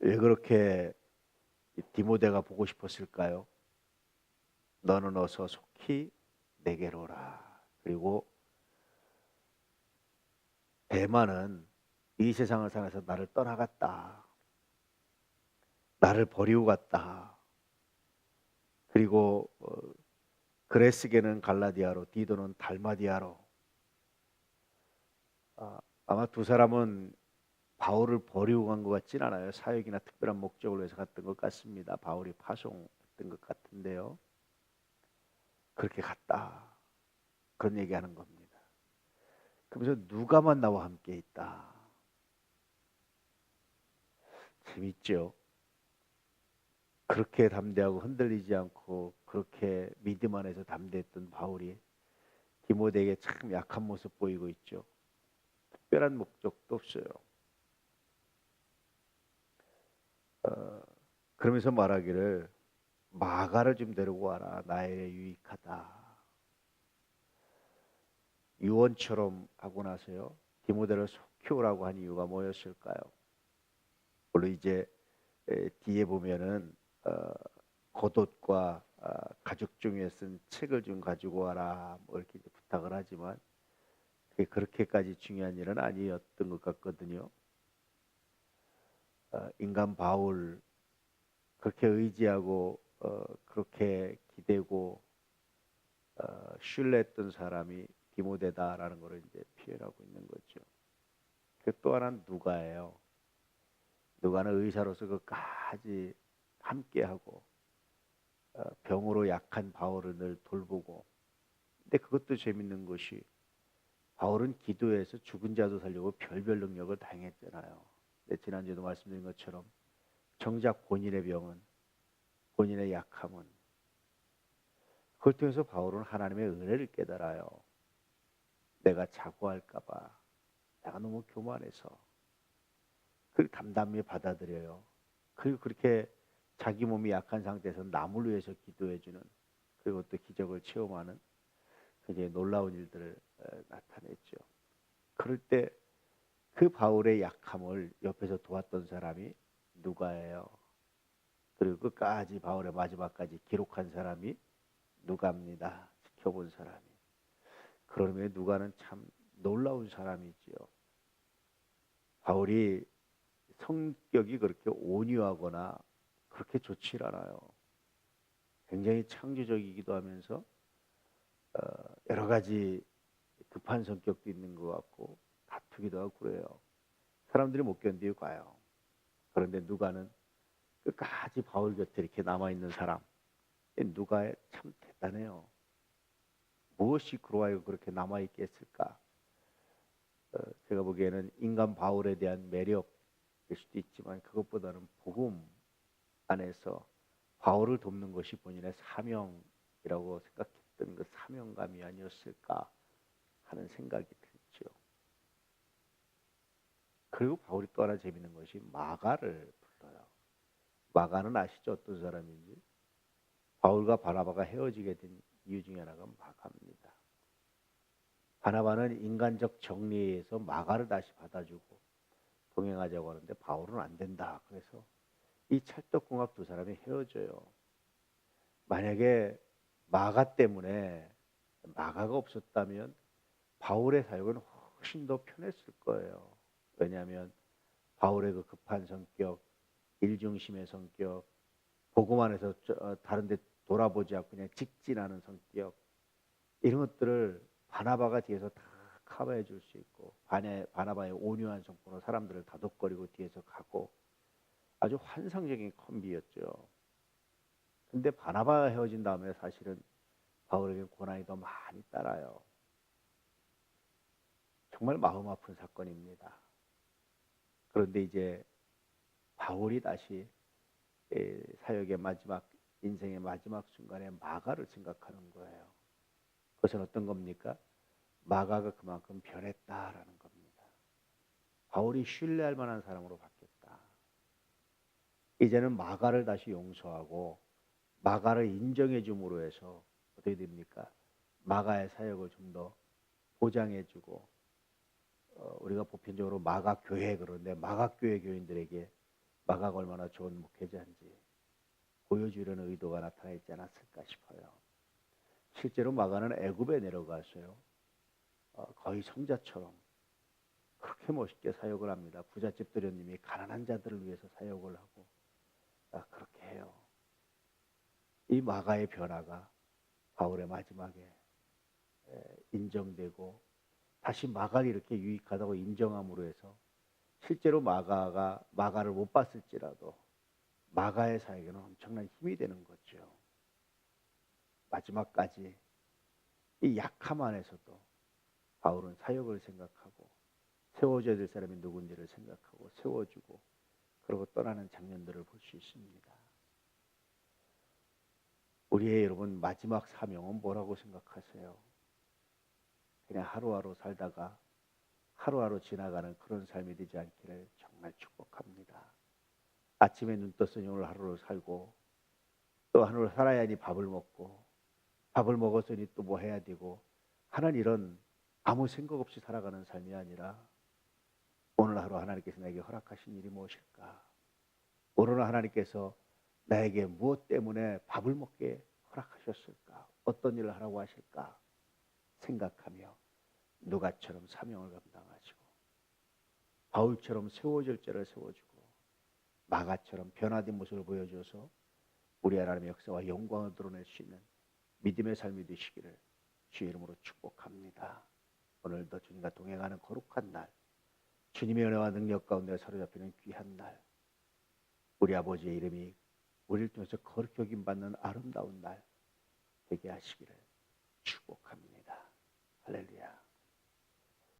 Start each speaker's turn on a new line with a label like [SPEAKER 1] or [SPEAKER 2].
[SPEAKER 1] 왜 그렇게 디모데가 보고 싶었을까요? 너는 어서 속히 내게로 오라. 그리고 대만은 이 세상을 살아서 나를 떠나갔다. 나를 버리고 갔다. 그리고 어, 그레스게는 갈라디아로, 디도는 달마디아로. 아, 아마 두 사람은 바울을 버리고 간 것 같진 않아요. 사역이나 특별한 목적을 위해서 갔던 것 같습니다. 바울이 파송했던 것 같은데요. 그렇게 갔다. 그런 얘기하는 겁니다. 그러면서 누가만 나와 함께 있다. 재밌죠? 그렇게 담대하고 흔들리지 않고 그렇게 믿음 안에서 담대했던 바울이 디모데에게 참 약한 모습 보이고 있죠. 특별한 목적도 없어요. 어, 그러면서 말하기를 마가를 좀 데리고 와라. 나에게 유익하다. 유언처럼 하고 나서요. 디모데를 속히 오라고 한 이유가 뭐였을까요? 물론 이제 에, 뒤에 보면은 어, 겉옷과 어, 가죽 중에 쓴 책을 좀 가지고 와라 뭐 이렇게 부탁을 하지만 그게 그렇게까지 중요한 일은 아니었던 것 같거든요. 어, 인간 바울 그렇게 의지하고 어, 그렇게 기대고 어, 신뢰했던 사람이 디모데다라는 것을 이제 표현하고 있는 거죠. 그 또 하나는 누가예요. 누가는 의사로서 끝까지 함께하고 어, 병으로 약한 바울을 늘 돌보고 근데 그것도 재밌는 것이 바울은 기도해서 죽은 자도 살려고 별별 능력을 다행했잖아요. 네, 지난주에도 말씀드린 것처럼 정작 본인의 병은 본인의 약함은 그걸 통해서 바울은 하나님의 은혜를 깨달아요. 내가 자고할까봐 내가 너무 교만해서 그걸 담담히 받아들여요. 그리고 그렇게 자기 몸이 약한 상태에서 남을 위해서 기도해주는 그리고 또 기적을 체험하는 굉장히 놀라운 일들을 나타냈죠. 그럴 때 그 바울의 약함을 옆에서 도왔던 사람이 누가예요. 그리고 끝까지 바울의 마지막까지 기록한 사람이 누가입니다. 지켜본 사람이. 그러면 누가는 참 놀라운 사람이지요. 바울이 성격이 그렇게 온유하거나 그렇게 좋지 않아요. 굉장히 창조적이기도 하면서 어, 여러 가지 급한 성격도 있는 것 같고 다투기도 하고 그래요. 사람들이 못 견디고 가요. 그런데 누가는 끝까지 바울 곁에 이렇게 남아 있는 사람. 누가 참 대단해요. 무엇이 그로하여 그렇게 남아 있겠을까? 어, 제가 보기에는 인간 바울에 대한 매력일 수도 있지만 그것보다는 복음 안에서 바울을 돕는 것이 본인의 사명이라고 생각했던 그 사명감이 아니었을까 하는 생각이 들죠. 그리고 바울이 또 하나 재밌는 것이 마가를 불러요. 마가는 아시죠? 어떤 사람인지? 바울과 바나바가 헤어지게 된 이유 중에 하나가 마가입니다. 바나바는 인간적 정리에서 마가를 다시 받아주고 동행하자고 하는데 바울은 안 된다. 그래서 이 찰떡궁합 두 사람이 헤어져요. 만약에 마가 때문에 마가가 없었다면 바울의 사역은 훨씬 더 편했을 거예요. 왜냐하면 바울의 그 급한 성격, 일중심의 성격, 복음 안에서 어, 다른데 돌아보지 않고 그냥 직진하는 성격 이런 것들을 바나바가 뒤에서 다 커버해 줄 수 있고 바나바의 온유한 성품으로 사람들을 다독거리고 뒤에서 가고 아주 환상적인 콤비였죠. 근데 바나바가 헤어진 다음에 사실은 바울에게 고난이 더 많이 따라요. 정말 마음 아픈 사건입니다. 그런데 이제 바울이 다시 사역의 마지막 인생의 마지막 순간에 마가를 생각하는 거예요. 그것은 어떤 겁니까? 마가가 그만큼 변했다라는 겁니다. 바울이 신뢰할 만한 사람으로 바뀌었다. 이제는 마가를 다시 용서하고 마가를 인정해 줌으로 해서 어떻게 됩니까? 마가의 사역을 좀 더 보장해 주고 어, 우리가 보편적으로 마가 교회 그러는데 마가 교회 교인들에게 마가가 얼마나 좋은 목회자인지 보여주려는 의도가 나타나 있지 않았을까 싶어요. 실제로 마가는 애굽에 내려가서요. 어, 거의 성자처럼 그렇게 멋있게 사역을 합니다. 부잣집 도련님이 가난한 자들을 위해서 사역을 하고 아, 그렇게 해요. 이 마가의 변화가 바울의 마지막에 에, 인정되고 다시 마가를 이렇게 유익하다고 인정함으로 해서 실제로 마가가 마가를 못 봤을지라도 마가의 사역에는 엄청난 힘이 되는 거죠. 마지막까지 이 약함 안에서도 바울은 사역을 생각하고 세워져야 될 사람이 누군지를 생각하고 세워주고 그러고 떠나는 장면들을 볼 수 있습니다. 우리의 여러분 마지막 사명은 뭐라고 생각하세요? 그냥 하루하루 살다가 하루하루 지나가는 그런 삶이 되지 않기를 정말 축복합니다. 아침에 눈 떴으니 오늘 하루를 살고 또 하루를 살아야 하니 밥을 먹고 밥을 먹었으니 또 뭐 해야 되고 하는 이런 아무 생각 없이 살아가는 삶이 아니라 오늘 하루 하나님께서 나에게 허락하신 일이 무엇일까? 오늘 하나님께서 나에게 무엇 때문에 밥을 먹게 허락하셨을까? 어떤 일을 하라고 하실까? 생각하며 누가처럼 사명을 감당하시고 바울처럼 세워질 자를 세워주고 마가처럼 변화된 모습을 보여줘서 우리 하나님의 역사와 영광을 드러낼 수 있는 믿음의 삶이 되시기를 주의 이름으로 축복합니다. 오늘도 주님과 동행하는 거룩한 날 주님의 은혜와 능력 가운데 사로잡히는 귀한 날 우리 아버지의 이름이 우리를 통해서 거룩히 여김 받는 아름다운 날 되게 하시기를 축복합니다. Hallelujah.